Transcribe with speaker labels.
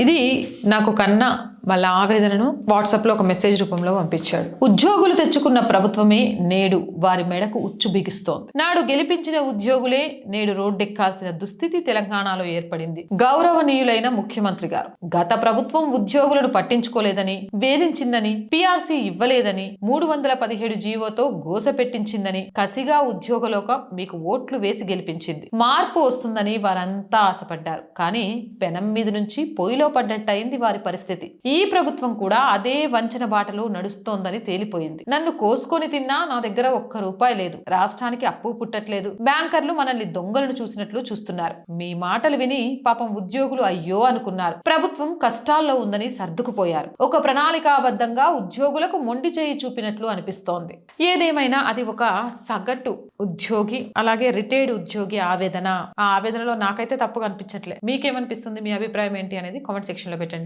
Speaker 1: ఇది నాకు కన్నా వాళ్ళ ఆవేదనను వాట్సాప్లో ఒక మెసేజ్ రూపంలో పంపించాడు. ఉద్యోగులు తెచ్చుకున్న ప్రభుత్వమే నేడు వారి మెడకు ఉచ్చు బిగిస్తోంది. నాడు గెలిపించిన ఉద్యోగులే నేడు రోడ్డెక్కాల్సిన దుస్థితి తెలంగాణలో ఏర్పడింది. గౌరవనీయులైన ముఖ్యమంత్రి గారు గత ప్రభుత్వం ఉద్యోగులను పట్టించుకోలేదని వేధించిందని పిఆర్సీ ఇవ్వలేదని మూడు వందల పదిహేడు జీవోతో గోస పెట్టించిందని కసిగా ఉద్యోగలోకం మీకు ఓట్లు వేసి గెలిపించింది. మార్పు వస్తుందని వారంతా ఆశపడ్డారు. కానీ పెనం మీద నుంచి పొయ్యిలో పడ్డట్టయింది వారి పరిస్థితి. ఈ ఈ ప్రభుత్వం కూడా అదే వంచన బాటలో నడుస్తోందని తేలిపోయింది. నన్ను కోసుకొని తిన్నా నా దగ్గర ఒక్క రూపాయి లేదు. రాష్ట్రానికి అప్పు పుట్టట్లేదు. బ్యాంకర్లు మనల్ని దొంగలను చూసినట్లు చూస్తున్నారు. మీ మాటలు విని పాపం ఉద్యోగులు అయ్యో అనుకున్నారు. ప్రభుత్వం కష్టాల్లో ఉందని సర్దుకుపోయారు. ఒక ప్రణాళికాబద్ధంగా ఉద్యోగులకు మొండి చేయి చూపినట్లు అనిపిస్తోంది. ఏదేమైనా అది ఒక సగటు ఉద్యోగి అలాగే రిటైర్డ్ ఉద్యోగి ఆవేదన. ఆ ఆవేదనలో నాకైతే తప్పుగా అనిపించట్లే. మీకేమనిపిస్తుంది? మీ అభిప్రాయం ఏంటి అనేది కామెంట్ సెక్షన్లో పెట్టండి.